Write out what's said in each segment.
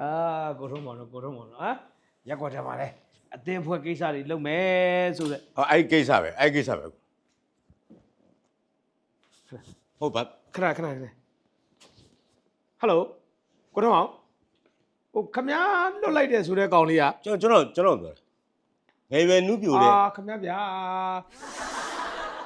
အာကိုထုံးမောင်တို့ကိုထုံးမောင်တို့ဟာရက်ကွက်ထဲမှာလဲအတင်းဖွဲ့ကိစ္စတွေလုပ်မယ်ဆိုတဲ့ဟောအဲ့ဒီကိစ္စပဲအဲ့ဒီကိစ္စပဲဟုတ်ပါခဏခဏခဏဟယ်လိုကိုထုံးမောင်ဟိုခမည်းလွတ်လိုက်တယ်ဆိုတဲ့ကောင်လေးကကျွန်တော်ကျွန်တော်ကျွန်တော်ပြောတယ်ငယ်ရွယ်နုပြိုတဲ့အာခမည်းဗျာ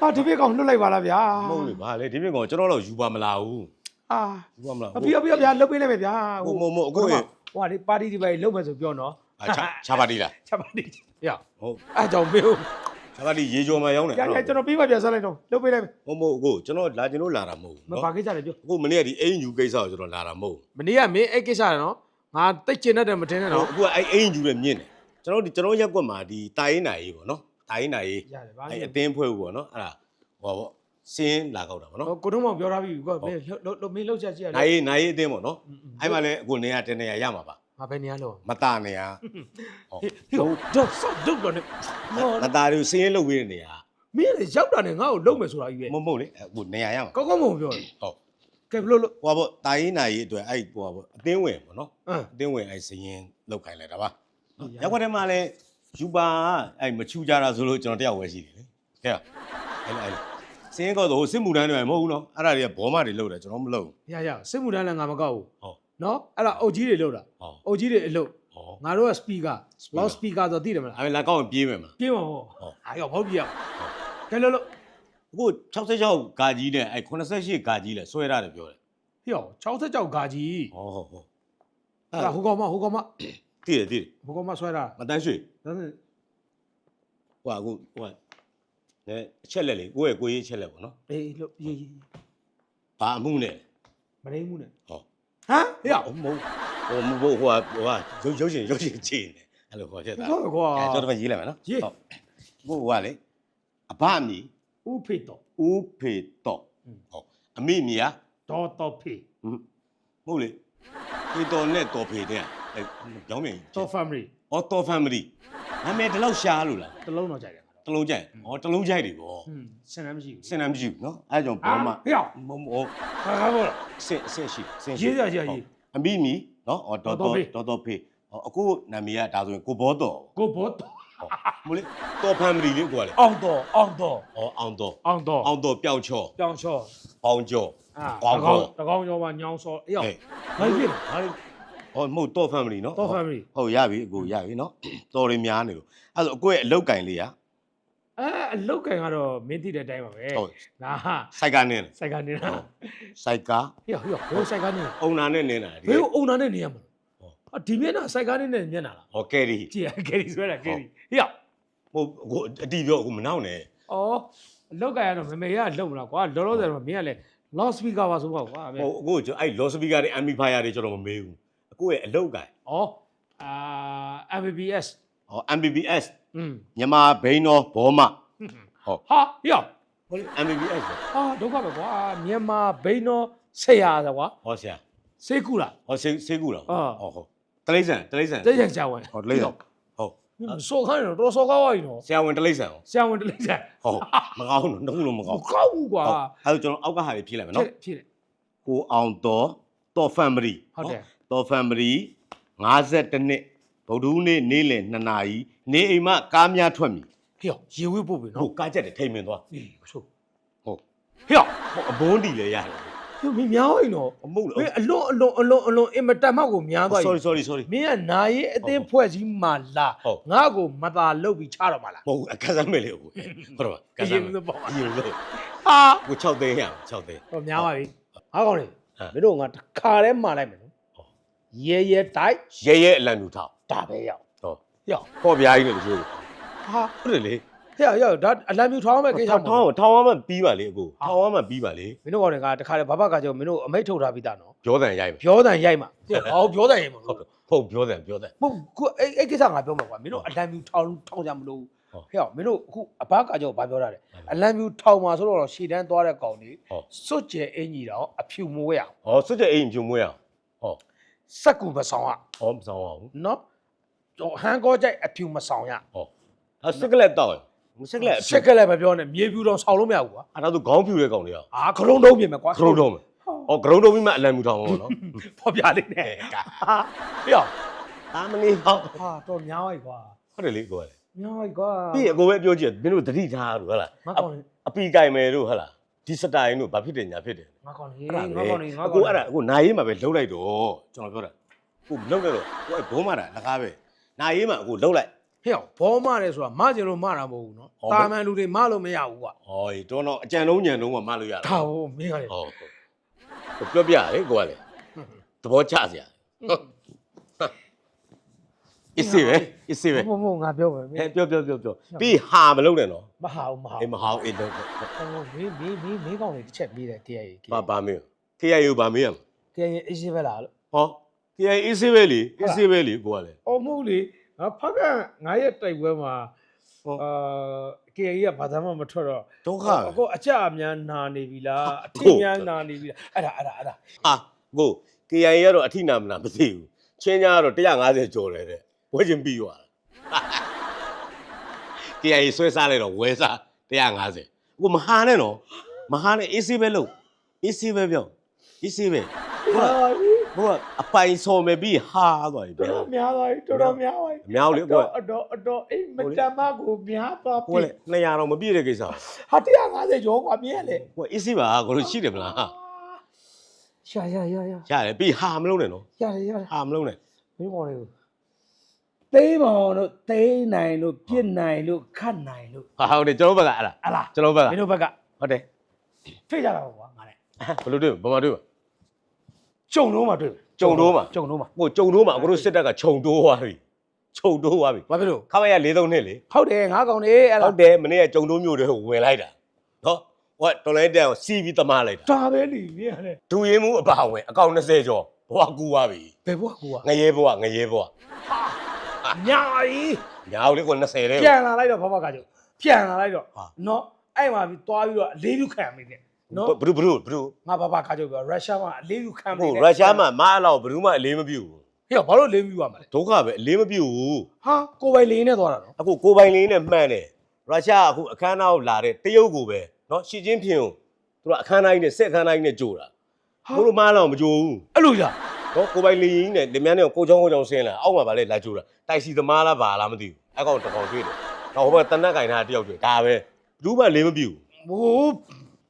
ဟာဒီဘေးကောင်လွတ်လိုက်ပါလားဗျာမဟုတ်လေဗာလေဒီပြင်ကောင်ကျွန်တော်တော့ယူပါမလာဘူးအာယူပါမလာအပြပြပြဗျာလုတ်ပေးလိုက်မယ်ဗျာဟိုမမအခုရေ ဟိုဟာဒီပါတီဒီပါလုတ်မယ်ဆိုပြောနော်အာချာချာပါတီလားချက်ပါတီရဟုတ်အဲ့ကြောင့်မေးဦးချာပါတီရေကြော်မှာရောင်းတယ်ရရကျွန်တော်ပြီးမှပြန်ဆက်လိုက်တော့လုတ်ပေးလိုက်မယ်ဟုတ်မဟုတ်အခုကျွန်တော်လာကျွန်တော်လာတာမဟုတ်ဘူးမနော်ပါကိစ္စလည်းပြောအခုမနေ့ကဒီအိမ်ယူကိစ္စကိုကျွန်တော်လာတာမဟုတ်မနေ့ကမင်းအဲ့ကိစ္စရနော်ငါတိတ်ကျင်တတ်တယ်မထင်နဲ့ဘူးနော် အခုကအဲ့အိမ်ယူတဲ့မြင့်တယ်ကျွန်တော်ဒီကျွန်တော်ရက်ကွက်မှာဒီတာရင်နာရေးပေါ့နော်တာရင်နာရေးရတယ်ဗာအဲ့အတင်းဖွဲ့ဘူးပေါ့နော်အဲ့ဒါဟောပေါ့ စင်းလာကောက်တာပေါ့နော်ကိုထုံးမောင်ပြောထားပြီကောမင်းလုတ်မင်းလုတ်ချက်ကြည့်ရတယ်နာရေးနာရေးအတင်းပေါ့နော်အဲ့မှာလည်းအခုနေရာတနေရာရမှာပါငါဘယ်နေရာလို့မတနေရာဟောဟေးတော့ဆော့ဒုတ်တော့နေမောမตาတွေကိုစင်းရဲလုပ်ပေးတဲ့နေရာမင်းလည်းရောက်တာနဲ့ငါ့ကိုလုတ်မယ်ဆိုတာကြီးပဲမဟုတ်မဟုတ်လေအခုနေရာရမှာကောက်ကောက်မုံပြောတယ်ဟုတ်ကဲဘလို့လို့ဟောပေါ့တာရင်နာရေးအတွက်အဲ့ဟောပေါ့အတင်းဝင်ပေါ့နော်အမ်အတင်းဝင်အဲ့စရင်လောက်ခိုင်းလိုက်တာပါဟုတ်ရရက်ွက်ထဲမှာလည်းယူပါအဲ့မချူကြတာဆိုလို့ကျွန်တော်တယောက်ပဲရှိတယ်လေကဲအဲ့လိုအဲ့လို စင်းကောတော့ဟိုစစ်မှုတန်းတွေမဟုတ်ဘူးနော်အဲ့ဒါတွေကဘောမတွေလောက်တယ်ကျွန်တော်မလုပ်ဘူး ရရစစ်မှုတန်းလည်းငါမကောက်ဘူးဟုတ်နော်အဲ့ဒါအုတ်ကြီးတွေလုတ်တာဟောအုတ်ကြီးတွေအလုတ်ဟောငါတို့က speaker loud speaker ဆိုသိတယ်မလားအဲ့လာကောက်ရင်ပြေးမယ်မလားပြင်းပါဟောဟုတ် အားရောဘောက်ပြရကဲလို့လို့အခု66ကာကြီးနဲ့အဲ့88ကာကြီးလဲဆွဲရတယ်ပြောတယ်ဟေ့66ကြောက်ဂါကြီးဟောဟောဟောအဲ့ဒါဟိုကောင်မဟိုကောင်မတည်တယ်တည်တယ်ဟိုကောင်မဆွဲတာမတန်းရွှေဒါဆိုဟိုကအခုဟိုက နဲအချက်လက်လေကိုယ့်ရဲ့ကိုယ်ရေးအချက်လက်ပေါ့နော်အေးလို့ရေးရေးဘာအမှုနဲ့မရင်းမှုနဲ့ဟောဟမ်ဟေ့ဟိုမဟုတ်ဟိုမဟုတ်ဟိုကဟိုကရုပ်ရုပ်ရှင်ရုပ်ရှင်ကြည့်နေအဲ့လိုခေါ်ချက်တာဟုတ်ကွာအဲကျွန်တော်ရေးလိုက်မယ်နော်ရေးဟုတ်ဟိုကလေအဘအမီဥဖေတော်ဦးဖေတော့ဟုတ်အမိအမီကဒေါ်တော်ဖေဟမ်မဟုတ်လေဖေတော်နဲ့တော်ဖေတဲ့အဲကြောင်းမြင်တော် family အော်တော် family နာမည်ဒီလောက်ရှားလို့လားတစ်လုံးတော့ကြိုက်တယ် တစ်လုံးကြိုက်ဩတစ်လုံးကြိုက်တယ်ဗောဟွန်းစင်လည်းမရှိဘူးစင်နမ်းမရှိဘူးနော်အဲကြောင့်ဘောမဟေ့မမောဟာကားဘောလားစင်စင်ရှိစင်ရှိရေးရရေးရေးအမိမီနော်အော်တော်တော်တော်တော်ဖေတော်တော်ဖေဟောအခုနာမည်ကဒါဆိုရင်ကိုဘောတော်ကိုဘောတော်ဟောမလို့တော် family လေးကိုကလေအောင်တော်အောင်တော်ဟောအောင်တော်အောင်တော်အောင်တော်ပျောက်ချောပြောင်းချောပေါင်းကျော်အာကောင်းတကောကောင်းင်းတကောင်းကျော်မှာညောင်းစောအေးအောင်ဟဲ့ဘာဖြစ်လဲဟာလေဟောမဟုတ်တော် family နော်တော် family ဟုတ်ရပြီအကိုရပြီနော်တော်တွေများနေလို့အဲ့ဒါဆိုအကိုရဲ့အလောက်ကင်လေးက အဲအလုတ်ကန်ကတော့မင်းသိတဲ့အတိုင်းပါပဲဟုတ်ငါဟာစိုက်ကနေစိုက်ကနေလားစိုက်ကားဟေ့ဟေ့ဘယ်စိုက်ကနေလားအုံနာနဲ့နေတာဒီ ဘယ်ကိုအုံနာနဲ့နေရမှာဟုတ်ဟာဒီမျက်နှာစိုက်ကနေနဲ့မျက်နှာလားဟောကယ်ရီကြည့်ရကယ်ရီဆွဲတာကယ်ရီဟေ့ဟိုအကိုအတီပြောအကိုမနောက်နဲ့ဩအလုတ်ကန်ကတော့မမေရလုံမလားကွာလောလောဆယ်တော့မင်းကလည်း loud speaker ပါဆိုတော့ကွာပဲဟိုအကိုကျွန်တော်အဲ့ low speaker တွေ amplifier တွေကျွန်တော်မမေးဘူးအကိုရဲ့အလောက်ကင်ဩအာ MBBS ဟော MBBS อืม မြန်မာဘိန်းတော်ဘောမဟုတ်ဟာဟေ့ဟိုလေ MBBS ပဲဟာဒုက္ခပဲကွာမြန်မာဘိန်းတော်ဆရာဆိုကွာဟောဆရာစေကူလား ဟောစေးစေးကူလားအာဟောဟုတ်တလိမ့်ဆန်တလိမ့်ဆန်တဲ့ရကြဝင်ဟောတလိမ့်ဆန်ဟုတ်စောခိုင်းတော့တော်စောကောင်းသွားပြီနော်ဆရာဝန်တလိမ့်ဆန်ဟောဆရာဝန်တလေးကြဟုတ်မကောင်းဘူးတော့လုံးမမကောင်းကောက်ဘူးကွာဟုတ်အဲ့တော့ကျွန်တော်အောက်ကဟာတွေဖြည့်လိုက်မယ်နော်ဖြစ်တယ်ကိုအောင်တော်တော် family ဟုတ်တယ် တော် family 52နှစ် ဗုဒ္ဓဦးနေ့နေ့လယ်2နာရီနေအိမ်မကားများထွက်မီဟေ့ရေဝေးပို့ပြီဟိုနော်ကားချက်တွေထိမ်မင်သွားအေးဆိုဟုတ်ဟေ့ဟိုအဘုန်းတီလည်းရတယ်ဟေ့မင်းများဝင်နော်အမဟုတ်မလားင်းအလွန်အလွန်အလွန်အလွန်အင်မတန်မှကိုများသွားပြီ sorry sorry sorry မင်းကနာရေးအသင်းဖွဲ့စည်းမှလာဟုတ် ငါ့ကိုမသာလုတ်ပြီးချတော့မှလား မဟုတ်ဘူးအခက်စမ်းမယ်လေအခုဟုတ်တော့ကအက်စရင်မ်းမယ်ကပေါ့ အရင်လို့ဟာကို6သိန်းရ6သိန်း တော့များပါပြီဟာကောင်းလေဟမ် မင်းတို့ငါတစ်ခါတည်းမှာလိုက်မယ်နော်ဟုတ်ရဲရဲတိုက်ရဲရဲအလံလူထောက် ဒါပဲရောက်ဟုတ်ရောက်ပေါ်ပြားကြီးနဲ့လို့ပြောလို့ဟာဟုတ်တယ်လေဟဲ့ရောက်ဒါအလံမြူထောင်းမဲ့ကိစ္စထောင်ထောင်ထောင်အောင်မှပြီးပါလေအခုဟာထောင်အောင်မှပြီးပါလေမင်းတို့ကောင်တွေကတခါတည်းဘဘကကြောင့်မင်းတို့အမိတ်ထုတ်ထားပြီးသားနော်ပြောတယ်ရိုက်မယ်ပြောတန်ရိုက်မှာဟေ့ဟောပြောတန်ရိုက်မှာဟုတ်တယ်ဟုတ်ပြောတယ်ပြောတယ်မဟုတ်ခုအဲ့အဲ့ကိစ္စငါပြောမှာကွာမင်းတို့အလံမြူထောင်းထောင်းကြမလို့ဟုတ်ဟဲ့အောင်မင်းတို့အခုအဘကကြောင့်ဘာပြောတာလဲဟုတ်အလံမြူထောင်းမှာဆိုတော့ရှေ့တန်းသွားတဲ့ကောင်တွေဟုတ်စွတ်ကျဲအင်ကြီးတော့အဖြူမဝဲအောင်ဟောစွတ်တဲ့အိမ်ဖြုံမွေးအောင်ဟောစက်ကူမဆောင်ရဟောမဆောင်အောင်နော်ဟို ဟန်ကောကြိုက်အဖြူမဆောင်ရဟောဒါစက်ကလက်တောက်ရင်စက်ကလက်အရှက်ကလေးမပြောနဲ့မြေဖြူတော့ဆောင်းလို့မရဘူးကွာအဲ့ဒါသူခေါင်းဖြူတဲ့ကောင်တွေကအာခရုံးတုံးပြင်မယ်ကွာခရုံးတော့မယ်ဩဂရုံးတော့ပြီးမှအလံမူထောင်အောင်နော်ဖော်ပြလေးနဲ့အဲကဟာပြောအာမလေးဟောဟာတော့များပါ ਈ ကွာဟုတ်တယ်လေကိုကလေများပါ ਈ ကွာပြီးအကိုပဲပြောကြည့်မင်းတို့တတိထားလို့ဟုတ်လားငါကောင်းလေအပီကြိုင်မယ်တို့ဟုတ်လားဒီစတိုင်တို့ဘာဖြစ်တယ်ညာဖြစ်တယ်ငါကောင်းလေအဲ့ဒါငါကောင်းလေငါအကောကိုင်းအဲ့ဒါအကိုနိုင်ရေးမှာပဲလှုပ်လိုက်တော့ကျွန်တော်ပြောတာကိုလှုပ်လိုက်တော့ကိုအဲ့ဘုံးမတာလကားပဲ နိုင်ရေးမှာအကိုလှုပ်လိုက်ဟဲ့ဘောမတယ်ဆိုတာမကျင်လို့မတာမဟုတ်ဘူးနော်ဟုတ်ပါတာမန်လူတွေမလို့မရဘူးကွာဟောဒီတော့တော့အကြံလုံးညံလုံးမှမလို့ရတာဒါဟိုမင်းကလေဟောပြောပြလေကိုကလေသဘောကျစရာအစ်စေပဲအစ်စေပဲမဟုတ်ငါပြောမယ်မဟဲ့င်းပြောပြောပြောပြောပြီးဟာမလုပ်နဲ့နော်မဟာဘူးမဟာအေးမဟာအေးတော့ဟိုမင်းမင်းမင်းမင်းကောင်းလေတစ်ချက်ပြီးတယ်တရားကြီးဘာဘာမင်း KIU ဘာမင်းရမတရားကြီးအေးရှိပဲလားလို့ဟော KIU အစ်စေပဲလေအစ်စေပဲလေကိုကလေအော်မဟုတ်လေငါဖက်ကငါရဲ့တိုက်ပွဲမှာဟုတ်အာကေကြီးကဘာသာမှမထွက်တော့ဒုက္ခအကိုအကြအများနာနေပြီလားအထကိုင်များနာနေပြီလားအဲ့ဒါအဲ့ဒါအဲ့ဒါအာကို KIU ကတော့အထိနာမနာမသိဘူးချင်းညာကတော့150ကျော်တယ်တဲ့ဝဲချင်းပြီးသွားတာ KIU ဆွဲစားလိုက်တော့ဝဲစား150ကိုမဟာနဲ့နော်မဟာနဲ့ AC ပဲလို့ AC ပဲပြော AC ပဲ ဟာ ဘိုကအပိုင်စော်မယ်ပြီးဟာသွားပြီ တော် ဗျာ တော်များသွားပြီတော်တော်များသွားပြီ အများလေကို အတော်အတော်အိမ်မတမကိုများသွား ကို ပြီ လေ200တော့မပြည့်တဲ့ကိစ္စ ဟာ150ကျော်กว่าမြဲလေ ကို AC ပါကိုလို့ရှိတယ်မလား ရှာရရရ ရတယ်ပြီးဟာမလုံးနဲ့နော် ရတယ်ရတယ် ဟာမလုံးနဲ့ မင်းပေါ်လေသိမ်းမောင်တို့သိမ်းနိုင်လို့ပြစ်နိုင်လို့ခတ်နိုင်လို့ ဟာဟုတ်တယ်ကျွန်တော်ဘက်ကအဲ့ဒါ ဟလား ကျွန်တော်ဘက်က မင်းတို့ဘက်က ဟုတ်တယ် ဖိတ်ကြတာပေါ့ကွာငါလည်း ဘယ်လိုတွေ့ဘယ်မှာတွေ့ ကြုံတော့မှတွေ့ကြုံတော့မှကြုံတော့မှကိုကြုံတော့မှအခုတို့စစ်တပ်ကခြုံတိုးသွားပြီခြုံတိုးသွားပြီဘာဖြစ်လို့ခမရ43နှစ်လေဟုတ်တယ်ငါကောင်နေအဲ့ဟုလားတ်တယ်မနေ့ကကြုံတိုးမျိုးတွေကိုဝင်လိုက်တာနော်ဟိုကတော်လိုင်းတန်ကိုစီးပြီးတမလိုက်တာဒါပဲလीမြင်ရတယ်ဒူရင်မှုအပါဝင်အကောင့်20ကျော်ဘဝကူသွားပြီဘယ်ဘွားကူကငရဲဘဝငရဲဘဝညာရီညာဦးလေးကို20တဲ့ပြန်လာလိုက်တော့ဘဘကကျုပ်ပြန်လာလိုက်တော့ဟာ နော်အဲ့မှာပြီးသွားပြီးတော့အလေးပြုခံမိတယ် နော်ဘလူးဘလူးဘလူးငါဘဘကကျုပ်ပြောရုရှားမှာအလေးပြုခံမိဟိုတယ်ရုရှားမှာမအားလောက်ဘလူးမအလေးမပြုတ်ဘူးဟေ့ဘာလို့လေးပြုရမှာလဲဒုက္ခပဲအလေးမပြုတ်ဘူးဟာကိုယ်ပိုင်လေးနဲ့သွားတာနော်အခုကိုပိုင်လေးနဲ့မှန်တယ်ရုရှားကအခုအခမ်းအနားကိုလာတဲ့တရုတ်ကိုပဲနော်ရှီကျင်းဖျင်ကိုသူတို့အခမ်းအနားကြီးနဲ့စက်အခမ်းအနားကြီးနဲ့ကြိုတာဘိုးတို့မအားလောက်မကြိုဘူးအဲ့လိုကြာနော်ကိုပိုင်လေးကြီးနဲ့လင်မြန်းနဲ့ကိုချောင်းကိုချောင်းဆင်းလာအောက်မှာဗာလေလာကြိုတာတိုက်စီသမားလားဗာလားမသိဘူးအကောင်တစ်ကောင်တွေ့တယ်တော့ဟိုဘကတနက်ကင်ထားတယောက်တွေ့ဒါပဲဘူးမှလေးမပြုတ်ဟိုး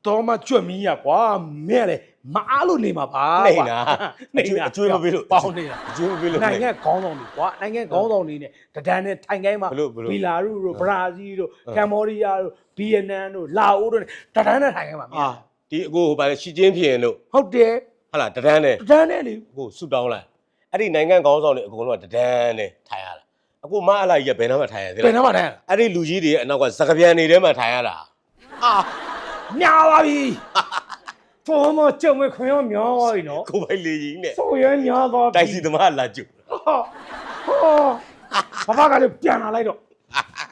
တော့မှကြွက်မီးရကွာမင်းကလေမအားလို့နေမှာပါနေနာနေနာအကျွေးမပေးလို့ပေါင်းနေတာအကျိုးမပေးလို့နိုင်ငံခေါင်းဆောင်တွေကွာနိုင်ငံခေါင်းဆောင်တွေနဲ့တဒန်းနဲ့ထိုင်ကိုင်းမှာဘလို့ဘလို့ဘီလာရုတို့ဘရာဇီးတို့ဟုတ်ကမ်ဘောဒီးယားတို့ဗီယက်နမ်တို့လာအိုတို့နဲ့တဒန်းနဲ့ထိုင်ကိုင်းမှာမြင်အာဒီအကိုဟိုဗာလေရှီကျင်းဖျင်လို့ဟုတ်တယ်ဟာလားတဒန်းနဲ့တဒန်းနဲ့လေကိုဆူတောင်းလိုက်အဲ့ဒီနိုင်ငံကောင်းဆောင်တွေအကုန်လုံးကတဒန်းနဲ့ထိုင်ရတာအခုမအလာကြီးကဘယ်နှမှာထိုင်ရသေးဘယ်လဲနှမထိုင်ရလဲအဲ့ဒီလူကြီးတွေရဲ့အနောက်ကစကပြန်နေထဲမှာထိုင်ရတာအာ ညာပါပြီဖော်မကြုံမခွင်ရောမြောင်းသွားပြီနော်ကိုပိုင်လေးကြီးနဲ့ဆိုရဲညာသွားပြီတိုက်စီသမားလာကြည့်ဟာဟောဘာကလည်းပြန်လာလိုက်တော့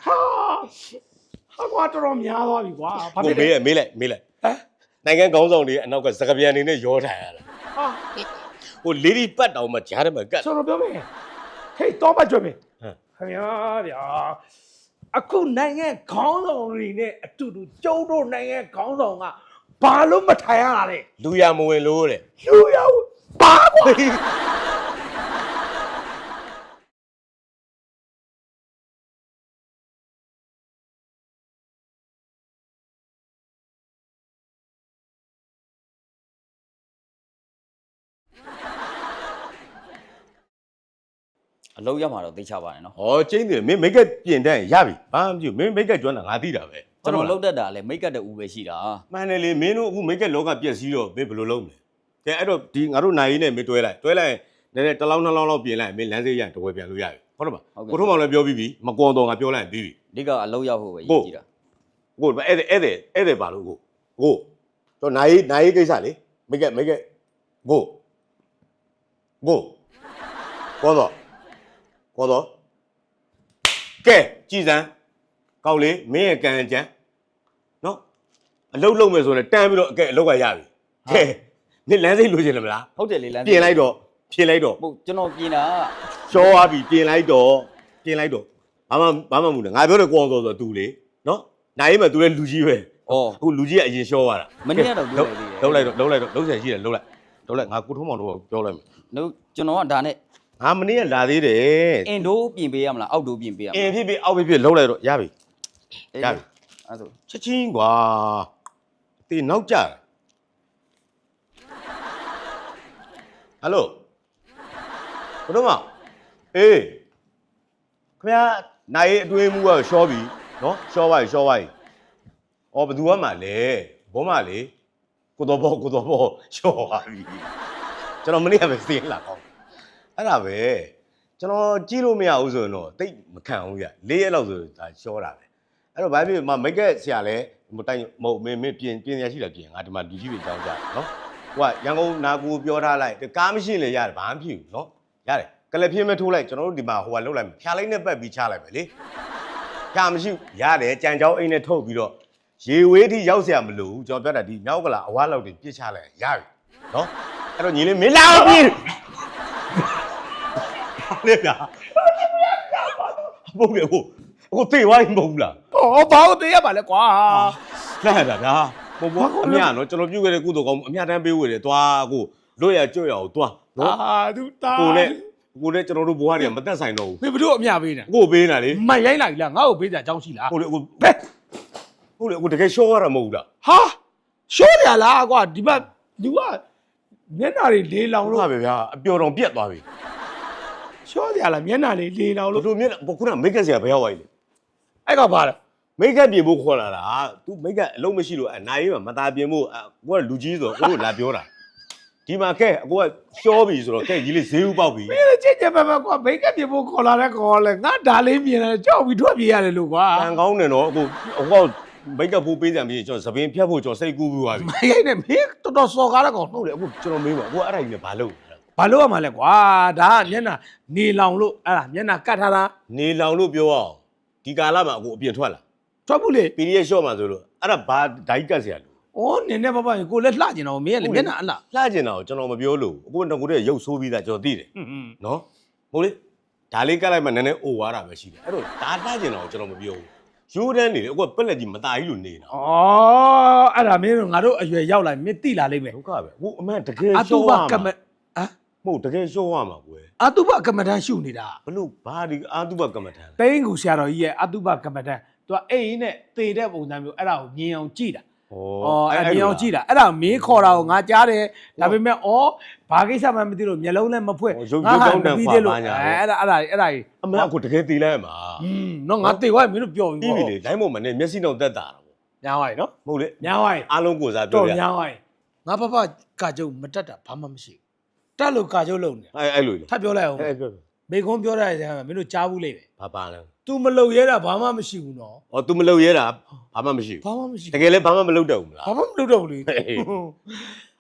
ဟာဟာကွာတော်တော်များသွားပြီကွာဘာဖြစ်ကိုလဲမေးလိုက်မေးလိုက်မေးလိုက်ဟမ်နိုင်ငံကောင်းဆောင်တွေရဲ့အနောက်ကစကပြန်နေနဲ့ရောထိုင်ရတာဟာဟိုလေဒီပတ်တောင်မှကြားထဲမှာကတ်ဆိုတော့ပြောမယ်ဟေးတော့မကြွမယ်ဟမ်ခင်ဗျာဗျာ အခုနိုင်ငံခေါင်းဆောင်တွေနဲ့အတူတူကျုံတို့နိုင်ငံခေါင်းဆောင်ကဘာလို့မထိုင်ရတာလဲလူရမဝင်လို့တဲ့လူရောက်ဘာကွာ အလုံးရမှာတော့သိချပါတယ်နော်ဟောကျင်းတယ်မင်းမိတ်ကပ်ပြင်တဲ့ရပြီဘာမှမပြုတ်မင်းမိတ်ကပ်ကျွမ်းတာငါသိတာပဲကျွန်တော်ဟုတ်လုံးတတ်တာလည်းမိတ်ကတ်တဲ့ဦးပဲရှိတာမှန်တယ်လေမင်းတို့အခုမိတ်ကပ်လောကပြက်စီးတော့မင်းဘယ်လိုလုပ်မလဲကဲအဲ့တော့ဒီငါတို့နိုင်ရင်းနဲ့မင်းတွဲလိုက်တွဲလိုက်နည်းနည်းတစ်လောင်းနှစ်လောင်းလောက်ပြင်လိုက်မင်းလမ်းစေးရရင်တဝယ်ပြန်လို့ရပြီဟုတ်တယ်မကိုထုံးမောင်လည်းပြောပြီးပြီမကွန်တော့ငါပြောလိုက်ရင်ပြီးပြီအဓိကအလုံးရောက်ဖို့ပဲရည်ကြည့်တာကိုဧည့်သည်ဧည့်သည်ဧည့်သည်ပါလို့ကိုကိုတော့နိုင်နိုင်ကိစ္စလေမိတ်ကမိတ်ကကိုကိုကောတော့ ကောတော့ကဲကြည်စမ်းကောက်လေမင်းရဲ့ကံကြမ်းနော်အလုတ်လုံးမယ်ဆိုရင်တန်းပြီးတော့အကဲအလုတ်ကရပြီကဲနင်လမ်းစိတ်လိုချင်တယ်မလားဟုတ်တယ်လေလမ်းပြင်လိုက်တော့ပြင်လိုက်တော့ဟုတ်ကျွန်တော်ပြင်တာရှောသွားပြီပြင်လိုက်တော့ပြင်လိုက်တော့ဘာမှဘာမှမမှုနဲ့ငါပြောတယ်ကိုအောင်ဆိုဆို तू လေနော်နိုင်ရင်မှ तू လည်းလူကြီးပဲအခုလူကြီးကအရင်ရှောသွားတာမနေ့ကတော့ပြောလိုက်သေးတယ်လုံးလိုက်တော့လုံးလိုက်တော့လုံးဆယ်ရှိတယ်လုံးလိုက်လုံးလိုက်ငါကိုထုံးမောင်တော့ပြောလိုက်မယ်တို့ကျွန်တော်ကဒါနဲ့ ငါမနေ့ကလာသေးတယ်အင်ဒိုးပြင်ပေးရမလားအောက်ဒိုးပြင်ပေးရမအလားင်းဖြစ်ဖြစ်အောက်ဖြစ်ဖြစ်လုံးလိုက်တော့ရပြီရပြီ အဲ့ဒါဆိုချက်ချင်းကွာတေးနောက်ကြတယ်ဟယ်လိုဘုဒ္ဓမအေးခင်ဗျာနိုင်အတွင်းမှုကရှောပြီနော်ရှောပါပြီရှောပါပြီအော်ဘယ်သူကမှလဲဘောမလေကိုတော်ဘောကိုတော်ဘောရှောပါပြီကျွန်တော်မနေ့ကပဲစင်းလာကောင်း အဲ့ဒါပဲကျွန်တော်ကြည့်လို့မရဘူးဆိုရင်တော့တိတ်မခံဘူးရလေးရက်လောက်ဆိုဒါရှောတာပဲ အဲ့တော့ဘာဖြစ်မမိတ်ကက်ဆရာလဲမတိုင်မဟုတ်မင်းမင်းပြင်ပြင်ရရှိတာပြင်ငါဒီမှာလူကြီးတွေအကြောင်းကြားတယ်နော်ဟိုကရန်ကုန်နာကူပြောထားလိုက်ကားမရှိရင်လည်းရတယ်ဘာမှမဖြစ်ဘူးနော်ရတယ်ကလပ်ပြင်းမဲ့ထိုးလိုက်ကျွန်တော်တို့ဒီမှာဟိုကလှုပ်လိုက်မယ်ဖြာလိုက်နဲ့ပတ်ပြီးချလိုက်မယ်လေကားမရှိဘူးရတယ်ကြံကြောင်းအိမ်နဲ့ထုတ်ပြီးတော့ရေဝေးထိရောက်เสียမလို့ဘူးကျွန်တော်ပြောတာဒီမြောက်ကလာအဝါလောက်တွေပြစ်ချလိုက်ရပြီနော်အဲ့တော့ညီလေးမင်းလာအောင်ပြင် လေဗျာဘုံလေကိုအခုတေးဝိုင်းမဟုတ်ဘူးလား။အော်ဘာလို့သေးရပါလဲကွာလာတာဗျာဘဘအမြနော်ကျွန်တော်ပြုတ်ခဲ့တဲ့ကုသိုလ်ကောင်းအမြတမ်းပေးဝေတယ်သွားကိုလွတ်ရကြွရအောင်သွား။နော်အာသူတာကိုနဲ့ကိုနဲ့ကျွန်တော်တို့ဘဝတွေကမသက်ဆိုင်တော့မင်းဘတို့အမြပေးနေဘူးကိုပေးနေတာလေ။မိုက်ရိုင်းလိုက်လားငါ့ကိုပေးကြအကြောင်းရှိလားကိုလေကို။ဘယ်ကိုလေကိုတကယ်ရှော့ရတာမဟုတ်ဘူးလားဟာရှောရလားကွာဒီဘက်သူကမျက်နှာတွေလေးလောင်ဟုတ်လို့ပါပဲဗျာအပျော်တော်ပြက်သွားပြီ ရှောရလားမျက်နှာလေးလေးလောင်ဘလို့လို့မြက်ဘခုနမိတ်ကက်ဆရာဘယ်ရောက်သွားလဲအဲ့ကပါလားမိတ်ကက်ပြင်ဖို့ခေါ်လာတာ तू မိတ်ကအလုံးမရှိလို့အနိုင်မှာမသားပြင်ဖို့ကိုကလူကြီးဆိုတော့ကိုတို့လာပြောတာဒီမှာကဲအကိုကရှောပြီဆိုတော့ကဲကြီးလေးဈေးဥပေါက်ပြီမင်းလည်းကြည့်ကြပဲပဲကွာမိတ်ကပ်ပြဖို့ခေါ်လာတဲ့ခေါ်လဲငါဒါလေးမြင်တယ်ကြောက်ပြီးထွက်ပြေးရတယ်လို့ကွာတန်ကောင်းတယ်နော်အကိုအကိုကမိတ်ကပ်ဖို့ပေးကြံပြီးကျွန်တော်သပင်ဖြတ်ဖို့ကျွန်တော်စိတ်ကူးပြီးသွားပြီမိုက်ရိုင်းနဲ့မင်းတော်တော်စော်ကားတဲ့ကောင်ဟုတ်တယ်အခုကျွန်တော်မေးပါအခုအဲ့ဒါကြီးနဲ့ဘာလုပ်လဲ ဘာလို့ရမှာလဲကွာဒါကမျက်နှာနေလောင်လို့အဲ့ဒါမျက်နှာကတ်ထားတာ နေလောင်လို့ပြောအောင်ဒီကာလမှာအခုအပြင်ထွက်လာ ထွက်ဘူးလေ ပီရီရဲ့ရှော့မှာဆိုလို့အဲ့ဒါဘာဒိုက်ကတ်เสียလို့ ဩနင်းနေပါပါကိုလည်းလှကျင်တော့မင်းကလည်းမျက်နှာအလား လှကျင်တာကိုကျွန်တော်မပြောလို့အခုတော့ကိုတည်းရုပ်ဆိုးပြီးသားကျွန်တော်သိတယ် ဟွန်းဟွန်း နော်ဟုတ်လေဒါလေးကတ်လိုက်မှနည်းနည်းအိုသွားတာပဲရှိတယ်အဲ့တော့ဒါလှကျင်တာကိုကျွန်တော်မပြောဘူးရိုးတန်းနေတယ်အခုကပက်လက်ကြီးမตายကြီးလို့နေတာ ဩအဲ့ဒါမင်းတို့ငါတို့အရွယ်ရောက်လာမင်းသိလာလိမ့်မယ် ဒုက္ခပဲအခုအမှန်တကယ် အတု ရှော့ ပ ရ ကမ မှာ အာ မဟုတ်တကယ်ရှော့ရမှာကွယ်အတုပကမ္မဋ္ဌာန်းရှုနေတာဘလို့ဘာဒီအာတုပကမ္မထန်လဲတိန်ကူဆရာတော်ကြီးရဲ့အတုပကမ္မဋ္ဌာန်းသူကအိမ်နဲ့သေတဲ့ပုံစံမျိုးအဲ့ဒါကိုမြင်အောင်ကြည့်တာဩဩအဲ့မြင်အောင်ကြည့်တာအဲ့ဒါမင်းခေါ်တာကိုငါကြားတယ်ဒါပေမဲ့ဩဘာကိစ္စမှမသိလို့မျက်လုံးလည်းမဖွင့်ဩရုပ်ရုပ်ကောင်းတန်ခွာပါညာအဲ့ဒါအဲ့ဒါအဲ့ဒါကြီးအမှန်အခုတကယ်တည်လိုက်မှာอืมနော်ငါသိသွားပြီမင်းတို့ပြောပြီပြီးပြီလေလိုင်းပေါ်မှာနေမျက်စိတော့တက်တာတော့ညာဝိုင်းနော်မဟုတ်လေညာဝိုင်းအားလုံးကိုစားပြောတော့ပြညာဝိုင်းငါဖဖကာကျုံမတက်တာဘာမှမရှိဘူး တက်လို့ကာချုပ်လုံနေအဲအဲ့လိုလေထပ်ပြောလိုက်အောင်အဲပြောဘေကွန်းပြောတဲ့ဆရာကမင်းတို့ကြားဘူးလေပဲဘာပါလဲ तू မလုံရဲတာဘာမှမရှိဘူးနော်ဩ तू မလုပ်ရဲတာဘာမှမရှိဘာဘူးမှမရှိတဘူးကယ်လည်းဘာမှမလုပ်တော့ဘူးမလား ဘာမှမလုပ်တော့ဘူးလေဟေး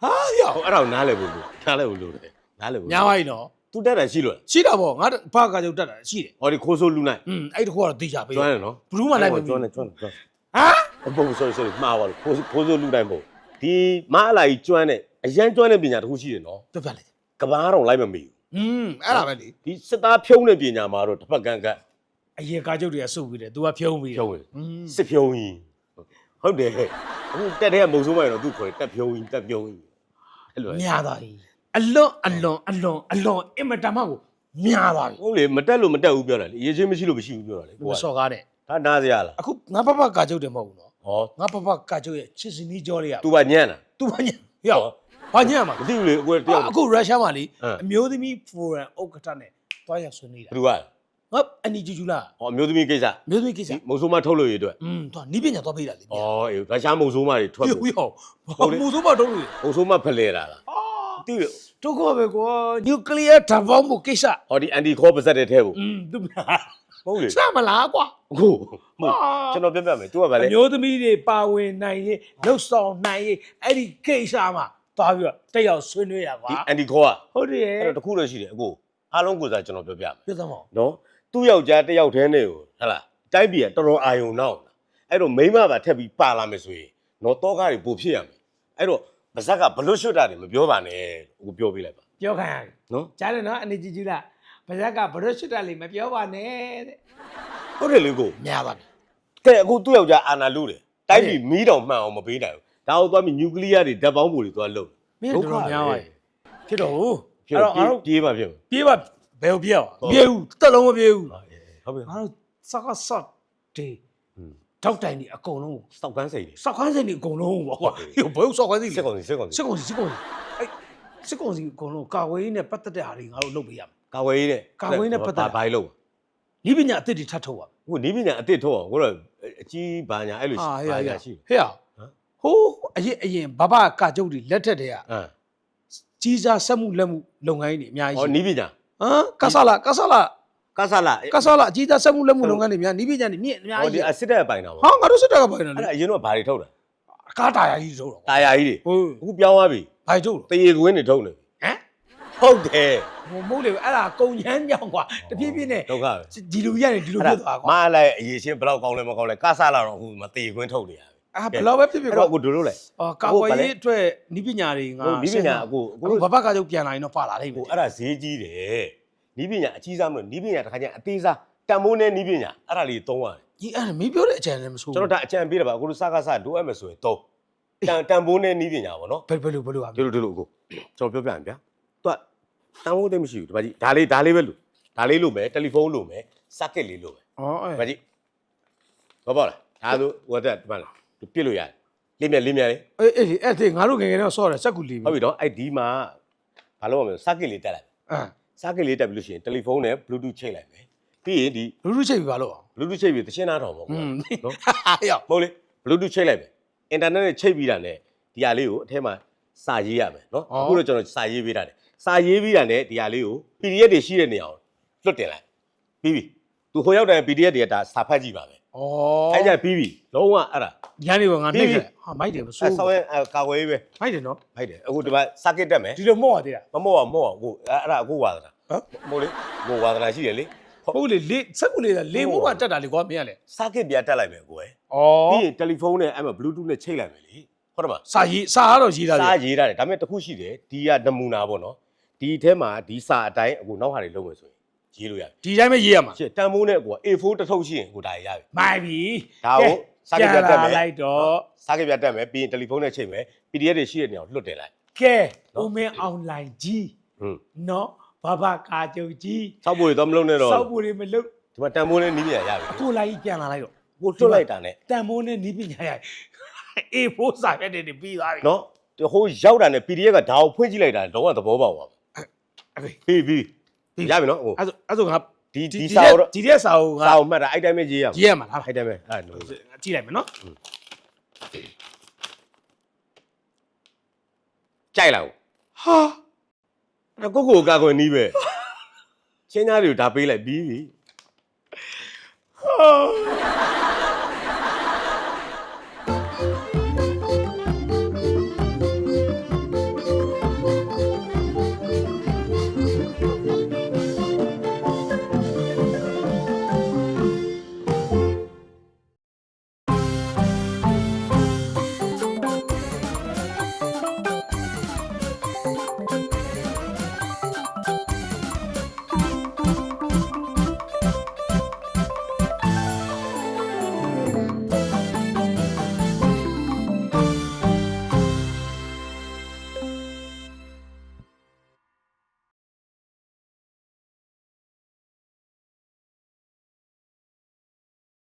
ဟာရောဟိုအဲ့ဒါကိုနားလည်ဖို့လို့နားလည်ဖို့လို့တယ်နားလည်ဖို့ညာဝိုင်းတော့သူတက်တာရှိလို့လားရှိတာပေါ့ငါတို့ဘာကာချုပ်တက်တာရှိတယ်ဟောဒီခိုးဆိုးလူနိုင်อืมအဲ့ဒီတစ်ခုကတော့တေချာပေးကျွမ်းတယ်နော်ဘလူးမှလိုက်မကျွမ်းပြီးတယ်ကျွမ်းတယ်ကျွမ်းတယ်ဟာအပုံ sorry sorry မှားပါလို့ခိုးဆိုးခိုးဆိုးလူနိုင်ပေါ့ဒီမအားလာကြီးကျွမ်းတယ်အရန်ကျွမ်းတဲ့ပညာတစ်ခုရှိတယ်နော် ပြပြလိုက် က ဘာတော့လိုက်မမီဘူး อืมအဲ့ဒါပဲလေ ဒီစစ်သားဖြုံးတဲ့ပညာမှာတော့တစ်ဖက်ကန်ကတ် အရေကာကျုံတွေကစုပ်ပြီးတယ် तू ကဖြုံးပြီး ဖြုံးတယ် อืม စစ်ဖြုံးကြီးဟုတ်တယ်အခုတက်တဲ့ကမုံဆိုးမိုင်တော့သူ့ခေါ်တယ်တက်ဖြုံးကြီးတက်ဖြုံးကြီးအဲ့လို များသွားပြီအလွန်အလွန်အလွန်အလွန်အင်မတန်မှကိုများသွားပြီ ဟုတ်လေမတက်လို့မတက်ဘူးပြောတာလေအရေးချင်းမရှိလို့မရှိဘူးပြောတာလေ မစော်ကားတဲ့ ဒါနားစရာလား အခုငါဖဖကာကျုပ်တယ်မဟုတ်ဘူးနော် ဟော ငါဖဖကာကျုပ်ရဲ့ချစ်စနီးကြောလေးရ သူကညံ့တာ သူဘာညံ့ရော ဘာညံ့မှာ မသိဘူးလေအခုတယောက် အခုရုရှားမှာလေ ဟမ် အမျိုးသမီးဖိုရမ်ဥက္ကဋ္ဌနဲ့တွားရဆွေးနေတာ ဘယ်သူက ငါအနီဂျူဂျူလာ ဟောအမျိုးသမီးကိစ္စ အမျိုးသမီးကိစ္စ ဒီမုံဆိုးမထုတ်လို့ရအတွက် อืมသူကနီးပညာသွားပေးတာလေ ဩအေးရုရှားမုံဆိုးမတွေထွက် ဟို လို့ ဟိုဟိုမူဆိုးမတော့လို့ မုံဆိုးမဖလဲတာလား အာ တိတယ် တို့ကပဲကွာနျူကလ িয়ার ဓာတ်ပေါင်းမှုကိစ္စ ဟောဒီအန်တီခေါ်ပါဇက်တဲ့ထဲကို อืมသူ ဟုတ်လေ စမလားကွာ အခုဟုတ်ကျွန်တော်ပြပြမယ် तू ကဗာလေ အမျိုးသမီးတွေပါဝင်နိုင်ရေးလှုပ်ဆောင်နိုင်ရေးအဲ့ဒီကိစ္စမှာ သွားပြီးတော့တက်ရောက်ဆွေးနွေးရကွာဒီအန်တီခေါ်ကဟုတ်တယ်အဲ့တော့တခုတော့ရှိတယ်အခုအားလုံးကိုစားကျွန်တော်ပြောပြမယ်ပြသမောင်နော်သူ့ယောက်ျားတစ်ယောက်တည်းနဲ့ကိုဟဟလားတိုက်ပြည်ကတော်တော်အာယုံနောက်လာအဲ့တော့မိန်းမပါထက်ပြီးပါလာမယ်ဆိုရင်နော်တောကားတွေပိုဖြစ်ရမယ်အဲ့တော့ပါဇက်ကဘလွတ်ရွှတ်တာတွေမပြောပါနဲ့အခုပြောပြလိုက်ပါပြောခံရတယ်နော်ကြားတယ်နော်အနေကြည့်ကြည့်လားဗဇက်ကဘရွတ်ရှစ်တက်လေးမပြောပါနဲ့တဲ့ဟုတ်တယ်လေကိုများပါပြီကဲအခုသူ့ယောက်ျားအာနာလူတယ်တိုက်ပြီးမီးတောင်မှန်အောင်မပေးနိုင်ဘူး ဒါအောင်သွားပြီးနျူကလ িয়ারတွေဓာတ်ပေါင်းပုံတွေသွားလုပ် မင်းတို့တော့များပါရဲ့ဖြစ်တော့ဟုတ် ဖြစ် အဲ့ တော့ တော့ငါတို့ ပြေးပါဖြစ် ပြေးပါဘယ်ကိုပြေးအောင်ပြေးဘူးတက်လုံးမပြေးဘူး ဟုတ်ပြီ ငါတို့စကားဆော့တေး อืม တောက်တိုင်ဒီအကုန်လုံးကို စောက်ကန်းစိတ်တွေ စောက်ခန်းစင်ဒီအကုန်လုံးပေါ့ကွာ ဟုတ် ဟိုဘယ်ကိုစောက်ခန်းစင် စစ်ကောင်စီစစ်ကောင်စီ စစ်ကုန်စီစစ်ကုန်စီအဲ့စစ်ကုန်စီအကုန်လုံးကာဝေးနဲ့ပတ်သက်တဲ့ဟာတွေငါတို့လုပ်ပေးရမယ် ကာဝေးတဲ့ ကာကွယ်ရေးနဲ့ပတ်သက်တာ ဘာလို့ ဤပညာအသစ်တွေထပ်ထုတ်ရမယ် ဟိုနီးပညာအစ်စ်ထုတ်အောင်ကိုတော့အကြီးဘာညာအဲ့လို ဟာဟဲ့ ဘာ ဟဲ့ ညာရှိ ဟဲ့ဟိုး အရင်အရင်ဘဘကကြုတ်တွေလက်ထက်တွေကအမ်ကြီးစားစက်မှုလက်မှုလုပ်ငန်းတွေအများကြီးဟောရှိနီးပညာဟမ်ကဆလာကဆလာကဆလာကဆလာအကြီးစားစက်မှုလက်မှုလုပ်ငန်းတွေများဤပညာတွေမြင့်အများဟောဒီကြီးအစစ်တဲ့ပိုင်တာပေါ့ဟာငါတို့စစ်တပ်ကပိုင်တယ်အဲ့လေဒါအရင်တော့ဘာတွေထုတ်တာကားတာယာကြီးထုတ်တော့တာယာကြီးတွေဟုတ်အခုပြောင်းသွားပြီဘာထုတ်တော့တရေကွင်းတွေထုတ်နေဟမ်ဟုတ်တယ်ဟိုမဟုတ်လေအဲ့ဒါကုံချမ်းကြောင်ကွာတပြည့်ပြည့်နဲ့ဒုက္ခပဲ ဒီလိုရနေဒီလိုဖြစ်သွားကွာမလိုက်အရေးချင်းဘယ်တော့ကောင်းလဲမကောင်းလဲကဆလာတော့အခုမတရေကွင်းထုတ်နေရပြီ အာဘယ်တော့ပဲဖြစ်ဖြစ်အဲ့ကွာတော့အခုတို့လို့လဲအော်ကာဝေးရေးအတွက်ဤပညာတွေငါဟိုနီးပညာအခုအခုအခုဘဘကကြုတ်ပြန်လာရင်တော့ပါလာလိမ့်မယ်ဟိုအဲ့ဒါဈေးကြီးတယ်နီးပညာအကြီးစားမလို့နီးပညာတစ်ခါကျရင်အသေးစားတန်မိုးနဲ့နီးပညာအဲ့ဒါလေးသုံးရတယ်ဒီအဲ့ဒါမင်းပြောတဲ့အကြံလည်းမဆိုးကျွန်တော်ဒါအကြံပေးတာပါအခုတို့စကားစလိုအပ်မယ်ဆိုရင်သုံးတန်တန်မိုးနဲ့နီးပညာပေါ့နော်ဘယ်ဘယ်လိုဘယ်လိုอ่ะဒီလိုဒီလိုအခုကျွန်တော်ပြောပြရင်ဗျာသူကတန်ဖိုးသိမ်းမရှိဘူးဒီပါကြီးဒါလေးဒါလေးပဲလို့ဒါလေးလို့မယ်တယ်လီဖုန်းလို့မယ်စက်ကက်လေးလို့မယ်ဩအဲ့ဒီပါကြီးဘာပေါ့လားဒါဆိုဝတ်တဲ့ဒီမှာလား သူပြစ်လို့ရတယ်လင်းမြလင်းမြလေးအေးအေးအဲ့ဒီငါတို့ငယ်ငယ်တော့ဆော့တယ်စက်ကူလီဟုတ်ပြီတော့အဲ့ဒီမှာဘာလို့ရမလဲစက်ကက်လေးတက်လိုက်အမ်စက်ကက်လေးတက်ပြီလို့ရှိရင်တယ်လီဖုန်းနဲ့ Bluetooth ချိတ်လိုက်မယ်ပြီးရင်ဒီ လူလူချိတ်ပြီပါလို့အောင် Bluetooth ချိတ်ပြီးတချင်းနားထောင်ပေါ့อืကွာมနော် ဟာရောက်မဟုတ်လေ Bluetooth ချိတ်လိုက်မယ်အင်တာနက်နဲ့ချိတ်ပြီးတာနဲ့ဒီဟာလေးကိုအထဲမှာစာရေးရမယ်နော်အခုတော့ကျွန်တော်စာရေးပေးတာတယ်စာရေးပြီးတာနဲ့ဒီဟာလေးကို PDF တွေရှိတဲ့နေရာကိုလွတ်တင်လိုက်ပြီးပြီသူဟိုရောက်တဲ့ PDF တွေကဒါစာဖတ်ကြည့်ပါပဲ ဩအဲ့ကြပြီးပြီလုံးဝအဲ့ဒါညနေကငါပြီးနှိမ့်ပြီခဲ့ဟာမိုက်တယ်မဆိုးအဲ့ဆောင်းရဲ့အဲ့ကာဝေးပဲမိုက်တယ်နော်ဖိုက်တယ်အခုဒီမှာစကစ်တက်မယ်ဒီလိုမော့ရသေးတာမမော့အောင်မော့အောင်ကိုအဲ့အဲ့ဒါအခုဝါသနာဟမ်မဟုတ်လေကိုဝါသနာရှိတယ်လေဟုတ်လေလေစက်ကူလေးကလေမို့မှတက်တာလေကွာမင်းကလေစကစ်ပြတက်လိုက်မယ်ကိုယ်ဩပြီးရင်တယ်လီဖုန်းနဲ့အဲ့မှာ Bluetooth နဲ့ချိတ်လိုက်မယ်လေဟုတ်တယ်မစာရေးစာကတော့ရေးတာလေစာရေးရတယ်ဒါပေမဲ့တစ်ခုရှိတယ်ဒီကနမူနာပေါ့နော်ဒီထဲမှာဒီစာအတိုင်းအခုနောက်ဟာတွေလုပ်မယ်ဆိုရင် ရေးလို့ရတယ်ဒီတိုင်းပဲရေးရမှာရှင်းတန်ဖိုးနဲ့ကိုက A4 တစ်ထုပ်ရှိရင်ကိုဒါရရပြီမိုက်ပြီဒါကိုစာကပြတ်တက်မယ်လိုက်တော့စာကပြတ်တက်မယ်ပြီးရင်တယ်လီဖုန်းနဲ့ချိန်မယ် PDF တွေရှိတဲ့နေရာကိုလွတ်တယ်လိုက်ကဲဦးမင်း online ကြီးဟုတ်နော်ဘာဘာကာကြုံကြီးစောက်ပူတွေတော့မလုပ်နဲ့တော့စောက်ပူတွေမလုပ်ဒီမှာတန်ဖိုးနဲ့နီးပြန်ရပြီကိုလိုက်ပြန်လာလိုက်တော့ကိုတွတ်လိုက်တာနဲ့တန်ဖိုးနဲ့နီးပညာရ A4 စာပြတ်တွေပြီးသွားပြီနော်ဟိုရောက်တာနဲ့ PDF ကဒါကိုဖွင့်ကြည့်လိုက်တာတော့သဘောပေါက်ပါဘူးအေးပြီး ရပြီနော်ဟိုအဲ့ဆိုအဲ့ဆိုငါဒီဒီစာကိုတော့ဒီတဲ့စာကိုငါစာကိုမှတ်တာအဲ့တိုင်းပဲရေးရအောင်ရေးရမှာလားအဲ့တိုင်းပဲအဲ့လိုကြည့်လိုက်မယ်နော်ကြိုက်လာဘူးဟာအဲ့ကိုကိုကိုကာကွယ်နီးပဲချင်းသားတွေကိုဒါပေးလိုက်ပြီးပြီ